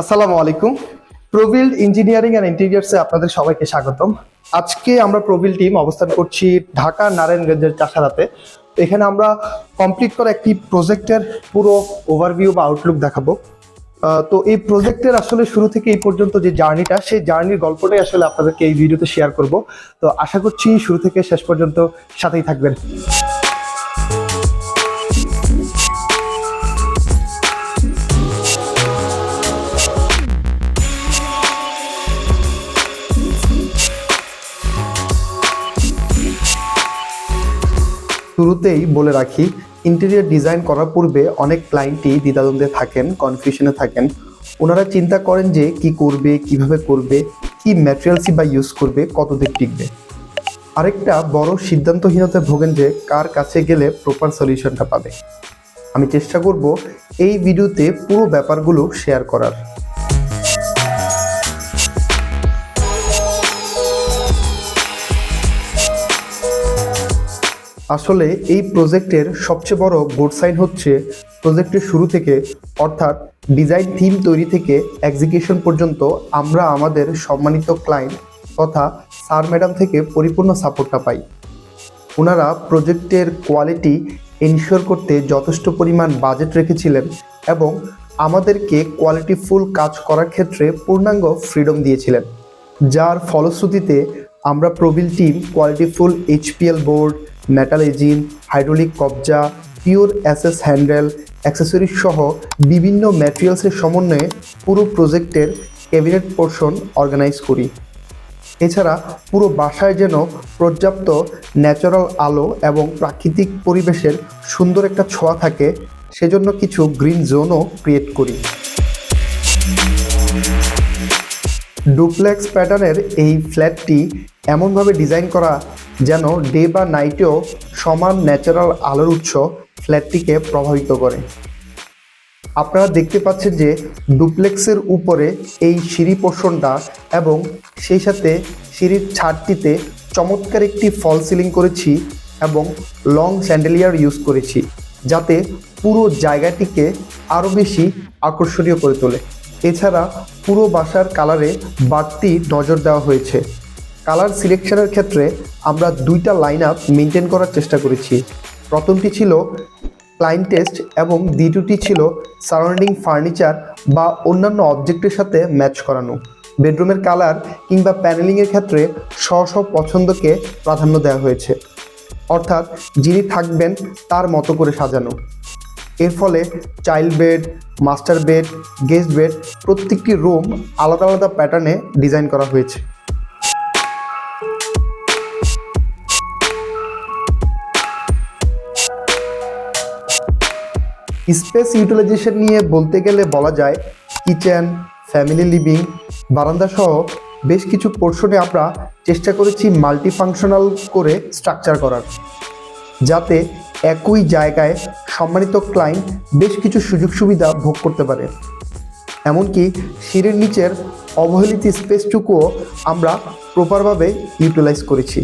আসসালামু আলাইকুম। প্রবিল্ড engineering and ইন্টেরিয়ার্সে আপনাদের সবাইকে স্বাগতম। আজকে আমরা প্রবিল টিম অবস্থান করছি ঢাকা নারায়ণগঞ্জের চাষারাতে এখানে আমরা কমপ্লিট করা একটি প্রজেক্টের পুরো ওভারভিউ বা আউটলুক দেখাবো। তো এই প্রজেক্টের আসলে শুরু থেকে এই পর্যন্ত যে জার্নিটা সেই জার্নির গল্পটাই আসলে আপনাদেরকে এই ভিডিওতে শেয়ার করব। তো আশা করছি শুরু থেকে শেষ পর্যন্ত সাথেই থাকবেন। শুরুতেই বলে রাখি ইন্টেরিয়ার ডিজাইন করার পূর্বে অনেক ক্লায়েন্টই দ্বিধাদ্বন্দ্বে থাকেন কনফিউশনে থাকেন। ওনারা চিন্তা করেন যে কি করবে, কীভাবে করবে, কি ম্যাটেরিয়ালসই বা ইউজ করবে কতদিন টিকবে। আরেকটা বড় সিদ্ধান্তহীনতায় ভোগেন যে কার কাছে গেলে প্রপার সলিউশনটা পাবে। আমি চেষ্টা করব এই ভিডিওতে পুরো ব্যাপারগুলো শেয়ার করার। আসলে এই প্রজেক্টের সবচেয়ে বড় গুড সাইন হচ্ছে প্রজেক্টের শুরু থেকে, অর্থাৎ ডিজাইন থিম তৈরি থেকে এক্সিকিউশন পর্যন্ত আমরা আমাদের সম্মানিত ক্লায়েন্ট তথা স্যার ম্যাডাম থেকে পরিপূর্ণ সাপোর্টটা পাই। ওনারা প্রজেক্টের কোয়ালিটি এনশিওর করতে যথেষ্ট পরিমাণ বাজেট রেখেছিলেন এবং আমাদেরকে কোয়ালিটিফুল কাজ করার ক্ষেত্রে পূর্ণাঙ্গ ফ্রিডম দিয়েছিলেন। যার ফলশ্রুতিতে আমরা প্রবিল team qualityful HPL board metal এজিন hydraulic কবজা পিওর অ্যাসেস হ্যান্ডেল অ্যাক্সেসরিজ সহ বিভিন্ন ম্যাটেরিয়ালসের সমন্বয়ে পুরো প্রজেক্টের ক্যাবিনেট পোর্শন অর্গানাইজ করি। এছাড়া পুরো বাসায় যেন পর্যাপ্ত ন্যাচারাল আলো এবং প্রাকৃতিক পরিবেশের সুন্দর একটা ছোঁয়া থাকে, সেজন্য কিছু গ্রিন জোনও ক্রিয়েট করি। ডুপ্লেক্স প্যাটার্নের এই ফ্ল্যাটটি এমনভাবে ডিজাইন করা যেন ডে বা নাইটেও সমান ন্যাচারাল আলোর উৎস ফ্ল্যাটটিকে প্রভাবিত করে। আপনারা দেখতে পাচ্ছেন যে ডুপ্লেক্সের উপরে এই সিঁড়ি পোর্শনটা এবং সেই সাথে সিঁড়ির ছাদটিতে চমৎকার একটি ফল সিলিং করেছি এবং লং স্যান্ডেলিয়ার ইউজ করেছি, যাতে পুরো জায়গাটিকে আরও বেশি আকর্ষণীয় করে তোলে। এছাড়া পুরো বাসার কালারে বাড়তি নজর দেওয়া হয়েছে। কালার সিলেকশনের ক্ষেত্রে আমরা দুইটা লাইন আপ মেনটেন করার চেষ্টা করেছি। প্রথমটি ছিল ক্লাইন্ট টেস্ট এবং দ্বিতীয়টি ছিল সারাউন্ডিং ফার্নিচার বা অন্যান্য অবজেক্টের সাথে ম্যাচ করানো। বেডরুমের কালার কিংবা প্যানেলিংয়ের ক্ষেত্রে স্ব স্ব পছন্দকে প্রাধান্য দেওয়া হয়েছে। অর্থাৎ যিনি থাকবেন তার মতো করে সাজানো। এর ফলে child bed master bed guest bed প্রত্যেকটি রুম আলাদা আলাদা প্যাটার্নে ডিজাইন করা হয়েছে। স্পেস ইউটিলাইজেশন নিয়ে বলতে গেলে বলা যায়, কিচেন, ফ্যামিলি লিভিং, বারান্দা সহ বেশ কিছু পোর্শনে আমরা চেষ্টা করেছি মাল্টিফাংশনাল করে স্ট্রাকচার করার। যাতে একই জায়গায় সম্মানিত ক্লায়েন্ট বেশ কিছু সুযোগ সুবিধা ভোগ করতে পারে। এমনকি সিঁড়ির নিচের অবহেলিত স্পেসটুকুও আমরা প্রপারভাবে ইউটিলাইজ করেছি।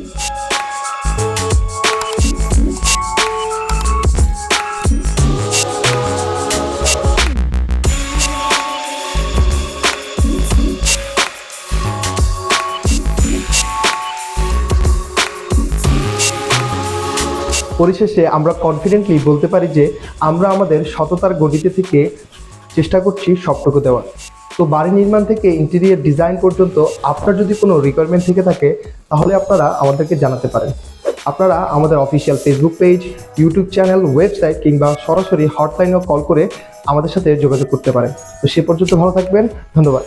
পরিশেষে আমরা কনফিডেন্টলি বলতে পারি যে আমরা আমাদের সততার গতিতে থেকে চেষ্টা করছি সবটুকু দেওয়ার। তো বাড়ি নির্মাণ থেকে ইন্টেরিয়ার ডিজাইন পর্যন্ত আপনার যদি কোনো রিকোয়ারমেন্ট থেকে থাকে, তাহলে আপনারা আমাদেরকে জানাতে পারেন। আপনারা আমাদের official Facebook page YouTube channel website কিংবা সরাসরি হটলাইনেও কল করে আমাদের সাথে যোগাযোগ করতে পারেন। তো সে পর্যন্ত ভালো থাকবেন, ধন্যবাদ।